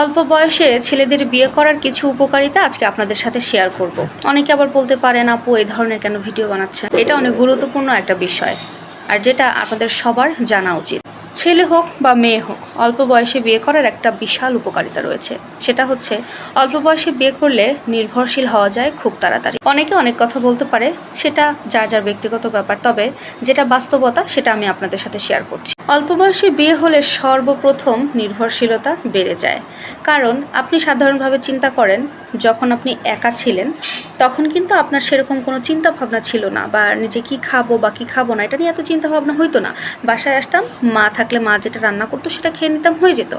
অল্প বয়সে ছেলেদের বিয়ে করার কিছু উপকারিতা আজকে আপনাদের সাথে শেয়ার করব। অনেকে আবার বলতে পারেন, আপু, এই ধরনের কেন ভিডিও বানাচ্ছেন? এটা অনেক গুরুত্বপূর্ণ একটা বিষয়। আর যেটা আপনাদের সবার জানা উচিত। ছেলে হোক বা মেয়ে হোক, অল্প বয়সে বিয়ে করার একটা বিশাল উপকারিতা রয়েছে। সেটা হচ্ছে, অল্প বয়সে বিয়ে করলে নির্ভরশীল হওয়া যায় খুব তাড়াতাড়ি। অনেকে অনেক কথা বলতে পারে, সেটা যার যার ব্যক্তিগত ব্যাপার, তবে যেটা বাস্তবতা, সেটা আমি আপনাদের সাথে শেয়ার করছি। অল্প বয়সে বিয়ে হলে সর্বপ্রথম নির্ভরশীলতা বেড়ে যায়। কারণ আপনি সাধারণভাবে চিন্তা করেন, যখন আপনি একা ছিলেন, তখন কিন্তু আপনার সেরকম কোনো চিন্তা ভাবনা ছিল না বা নিজে কি খাব বা কি খাব না, এটা নিয়ে এত চিন্তা ভাবনা হইতো না। বাসায় আসতাম, মা থাকলে মা যেটা রান্না করতো সেটা খেয়ে নিতাম, হয়ে যেত।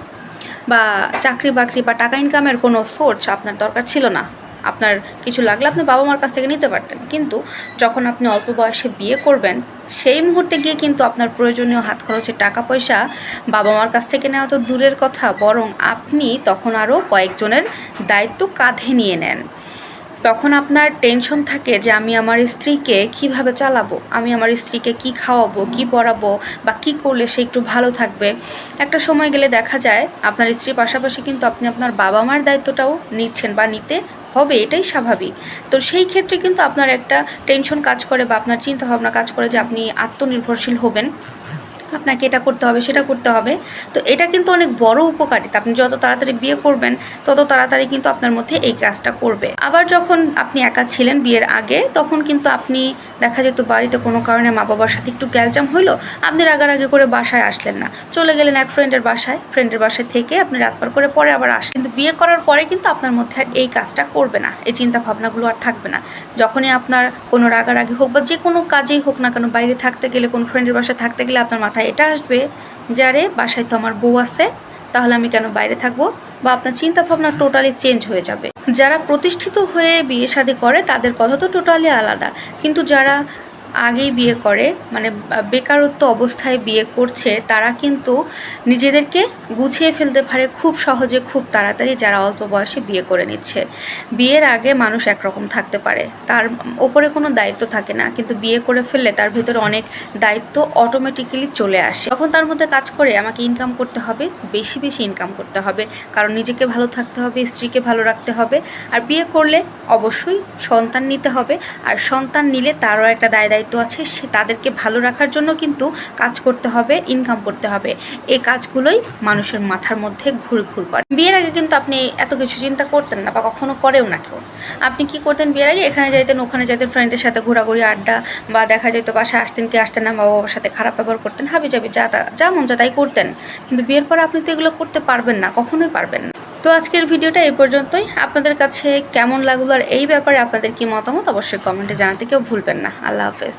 বা চাকরি বাকরি বা টাকা ইনকামের কোনো সোর্স আপনার দরকার ছিল না। আপনার কিছু লাগলে আপনি বাবা মার কাছ থেকে নিতে পারতেন। কিন্তু যখন আপনি অল্প বয়সে বিয়ে করবেন, সেই মুহূর্তে গিয়ে কিন্তু আপনার প্রয়োজনীয় হাত খরচের টাকা পয়সা বাবা মার কাছ থেকে নেওয়া তো দূরের কথা, বরং আপনি তখন আরও কয়েকজনের দায়িত্ব কাঁধে নিয়ে নেন। তখন আপনার টেনশন থাকে যে আমি আমার স্ত্রীকে কীভাবে চালাবো? আমি আমার স্ত্রীকে কি খাওয়াবো, কি পরাবো বা কি করলে সে একটু ভালো থাকবে? একটা সময় গেলে দেখা যায়, আপনার স্ত্রীর পাশাপাশি কিন্তু আপনি আপনার বাবা মার দায়িত্বটাও নিচ্ছেন বা নিতে হবে, এটাই স্বাভাবিক। তো সেই ক্ষেত্রে কিন্তু আপনার একটা টেনশন কাজ করে বা আপনার চিন্তা ভাবনা কাজ করে যে আপনি আত্মনির্ভরশীল হবেন। আপনাকে এটা করতে হবে, সেটা করতে হবে। তো এটা কিন্তু অনেক বড় উপকারিতা। আপনি যত তাড়াতাড়ি বিয়ে করবেন, তত তাড়াতাড়ি কিন্তু আপনার মধ্যে এই কাজটা করবে। আবার যখন আপনি একা ছিলেন বিয়ের আগে, তখন কিন্তু আপনি দেখা যেত বাড়িতে কোনো কারণে মা বাবার সাথে একটু গ্যালজাম হইল, আপনি রাগারাগি করে বাসায় আসলেন না। চলে গেলেন এক ফ্রেন্ডের বাসায়। ফ্রেন্ডের বাসায় থেকে আপনি রাত পার করে পরে আবার আসলেন। কিন্তু বিয়ে করার পরে কিন্তু আপনার মধ্যে আর এই কাজটা করবে না। এই চিন্তা ভাবনাগুলো আর থাকবে না। যখনই আপনার কোনো রাগারাগি হোক বা যে কোনো কাজেই হোক না কেন, বাইরে থাকতে গেলে, কোনো ফ্রেন্ডের বাসায় থাকতে গেলে আপনার মাথায় এটা আসবে যে, আরে, বাসায় তো আমার বউ আছে, তাহলে আমি কেন বাইরে থাকব? বা আপনার চিন্তা ভাবনা টোটালি চেঞ্জ হয়ে যাবে। যারা প্রতিষ্ঠিত হয়ে বিয়ে শাদী করে, তাদের কথা তো টোটালি আলাদা। কিন্তু যারা আগেই বিয়ে করে মানে বেকারত্ব অবস্থায় বিয়ে করছে, তারা কিন্তু নিজেদেরকে গুছিয়ে ফেলতে পারে খুব সহজে, খুব তাড়াতাড়ি যারা অল্প বয়সে বিয়ে করে নিচ্ছে। বিয়ের আগে মানুষ একরকম থাকতে পারে, তার ওপরে কোনো দায়িত্ব থাকে না, কিন্তু বিয়ে করে ফেললে তার ভিতরে অনেক দায়িত্ব অটোমেটিক্যালি চলে আসে। তখন তার মধ্যে কাজ করে, আমাকে ইনকাম করতে হবে, বেশি বেশি ইনকাম করতে হবে, কারণ নিজেকে ভালো থাকতে হবে, স্ত্রীকে ভালো রাখতে হবে, আর বিয়ে করলে অবশ্যই সন্তান নিতে হবে, আর সন্তান নিলে তারও একটা দায় দায়িত্ব আছে, সে তাদেরকে ভালো রাখার জন্য কিন্তু কাজ করতে হবে ইনকাম করতে হবে। এই কাজগুলোই মানুষের মাথার মধ্যে ঘুর ঘুর করে। বিয়ের আগে কিন্তু আপনি এত কিছু চিন্তা করতেন না বা কখনো করেও না কেউ। আপনি কি করতেন বিয়ের আগে? এখানে যাইতেন, ওখানে যাইতেন ফ্রেন্ডের সাথে ঘোরাঘুরি, আড্ডা বা দেখা যেত বাসায় আসতেন, কি আসতেন না, বাবা বাবার সাথে খারাপ ব্যবহার করতেন হাবি যাবি যা তা, যা মন যা তাই করতেন। কিন্তু বিয়ের পর আপনি তো এগুলো করতে পারবেন না, কখনোই পারবেন না। তো আজকের ভিডিওটা এই পর্যন্তই। আপনাদের কাছে কেমন লাগল আর এই ব্যাপারে আপনাদের কি মতামত অবশ্যই কমেন্টে জানাতে কেউ ভুলবেন না। আল্লাহ হাফেজ।